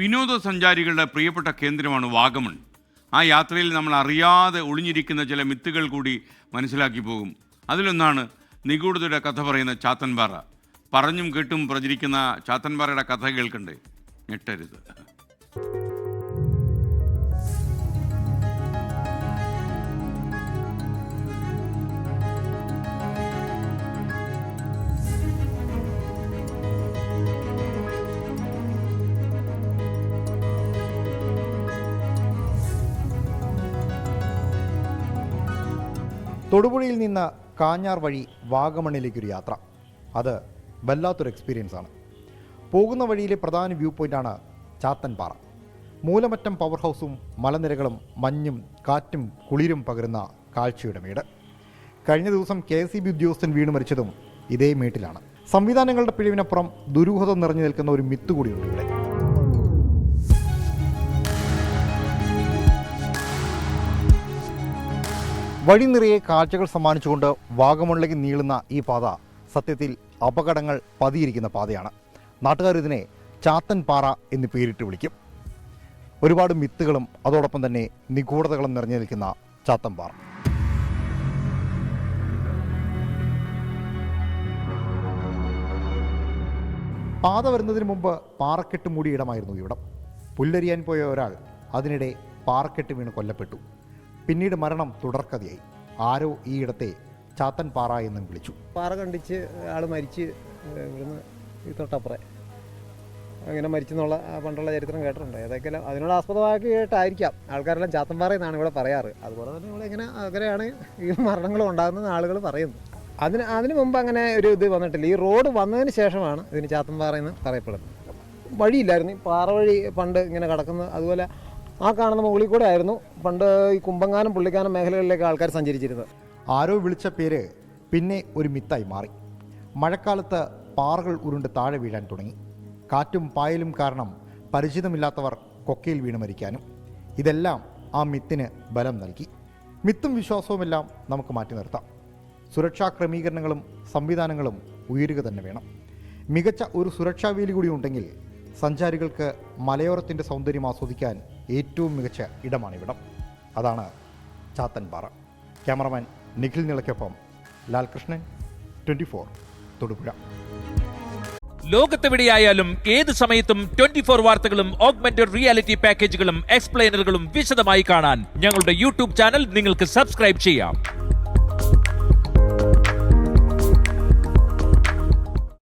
വിനോദസഞ്ചാരികളുടെ പ്രിയപ്പെട്ട കേന്ദ്രമാണ് വാഗമൺ. ആ യാത്രയിൽ നമ്മൾ അറിയാതെ ഒളിഞ്ഞിരിക്കുന്ന ചില മിത്തുകൾ കൂടി മനസ്സിലാക്കി പോകും. അതിലൊന്നാണ് നിഗൂഢതയുടെ കഥ പറയുന്ന ചാത്തൻപാറ. പറഞ്ഞും കേട്ടും പ്രചരിക്കുന്ന ചാത്തൻപാറയുടെ കഥ കേൾക്കണ്ടേ? ഞെട്ടരുത്. തൊടുപുഴയിൽ നിന്ന് കാഞ്ഞാർ വഴി വാഗമണ്ണിലേക്കൊരു യാത്ര. അത് വല്ലാത്തൊരു എക്സ്പീരിയൻസ് ആണ്. പോകുന്ന വഴിയിലെ പ്രധാന വ്യൂ പോയിന്റാണ് ചാത്തൻപാറ. മൂലമറ്റം പവർ ഹൗസും മലനിരകളും മഞ്ഞും കാറ്റും കുളിരും പകരുന്ന കാഴ്ചയുടെ മേട്. കഴിഞ്ഞ ദിവസം കെ എസ് ഇ ബി ഉദ്യോഗസ്ഥൻ വീണ് മരിച്ചതും ഇതേ മേട്ടിലാണ്. സംവിധാനങ്ങളുടെ പിഴവിനപ്പുറം ദുരൂഹത നിറഞ്ഞു നിൽക്കുന്ന ഒരു മിത്ത് കൂടിയുണ്ട് ഇവിടെ. വഴി നിറയെ കാഴ്ചകൾ സമ്മാനിച്ചുകൊണ്ട് വാഗമണിലേക്ക് നീളുന്ന ഈ പാത സത്യത്തിൽ അപകടങ്ങൾ പതിയിരിക്കുന്ന പാതയാണ്. നാട്ടുകാർ ഇതിനെ ചാത്തൻ പാറ എന്ന് പേരിട്ട് വിളിക്കും. ഒരുപാട് മിത്തുകളും അതോടൊപ്പം തന്നെ നിഗൂഢതകളും നിറഞ്ഞു നിൽക്കുന്ന ചാത്തൻ പാറ പാത വരുന്നതിന് മുമ്പ് പാറക്കെട്ട് മൂടിയ ഇടമായിരുന്നു ഇവിടം. പുല്ലരിയാൻ പോയ ഒരാൾ അതിനിടെ പാറക്കെട്ട് വീണ് കൊല്ലപ്പെട്ടു. പിന്നീട് മരണം തുടർക്കഥയായി. ആരോ ഈ ഇടത്തെ ചാത്തൻ പാറ എന്നും വിളിച്ചു. പാറ കണ്ടിച്ച് ആൾ മരിച്ച് ഇവിടുന്ന് ഈ തൊട്ടപ്പുറേ. അങ്ങനെ മരിച്ചെന്നുള്ള പണ്ടുള്ള ചരിത്രം കേട്ടിട്ടുണ്ട്. ഏതൊക്കെ അതിനോട് ആസ്പദമാക്കിയിട്ടായിരിക്കാം. ആൾക്കാരെല്ലാം ചാത്തൻ പാറ എന്നാണ് ഇവിടെ പറയാറ്. അതുപോലെ തന്നെ ഇവിടെ ഇങ്ങനെ അങ്ങനെയാണ് ഈ മരണങ്ങൾ ഉണ്ടാകുന്നത് ആളുകൾ പറയുന്നു. അതിന് അതിന് മുമ്പ് അങ്ങനെ ഒരു ഇത് വന്നിട്ടില്ല. ഈ റോഡ് വന്നതിന് ശേഷമാണ് ഇതിന് ചാത്തൻപാറ എന്ന് പറയപ്പെടുന്നത്. വഴിയില്ലായിരുന്നു. പാറ വഴി പണ്ട് ഇങ്ങനെ കിടക്കുന്നത്. അതുപോലെ ആ കാണുന്ന മുകളിൽ കൂടെ ആയിരുന്നു പണ്ട് ഈ കുമ്പങ്ങാനം പുള്ളിക്കാനം മേഖലകളിലേക്ക് ആൾക്കാർ സഞ്ചരിച്ചിരുന്നത്. ആരോ വിളിച്ച പേര് പിന്നെ ഒരു മിത്തായി മാറി. മഴക്കാലത്ത് പാറകൾ ഉരുണ്ട് താഴെ വീഴാൻ തുടങ്ങി. കാറ്റും പായലും കാരണം പരിചിതമില്ലാത്തവർ കൊക്കയിൽ വീണ് മരിക്കാനും ഇതെല്ലാം ആ മിത്തിന് ബലം നൽകി. മിത്തും വിശ്വാസവുമെല്ലാം നമുക്ക് മാറ്റി നിർത്താം. സുരക്ഷാ ക്രമീകരണങ്ങളും സംവിധാനങ്ങളും ഉയരുക തന്നെ വേണം. മികച്ച ഒരു സുരക്ഷാ വേലി കൂടി ഉണ്ടെങ്കിൽ സഞ്ചാരികൾക്ക് മലയോരത്തിന്റെ സൗന്ദര്യം ആസ്വദിക്കാൻ ഏറ്റവും മികച്ച ഇടമാണിവിടം. അതാണ് ചാത്തൻപാറ. ക്യാമറമാൻ നിഖിൽ നിളയ്ക്കൊപ്പം ലാൽകൃഷ്ണൻ ട്വന്റി ഫോർ തൊടുപുഴ. ലോകത്തെവിടെയായാലും ഏത് സമയത്തും ട്വന്റി ഫോർ വാർത്തകളും ഓഗ്മെന്റഡ് റിയാലിറ്റി പാക്കേജുകളും എക്സ്പ്ലെയിനറുകളും വിശദമായി കാണാൻ ഞങ്ങളുടെ യൂട്യൂബ് ചാനൽ നിങ്ങൾക്ക് സബ്സ്ക്രൈബ് ചെയ്യാം.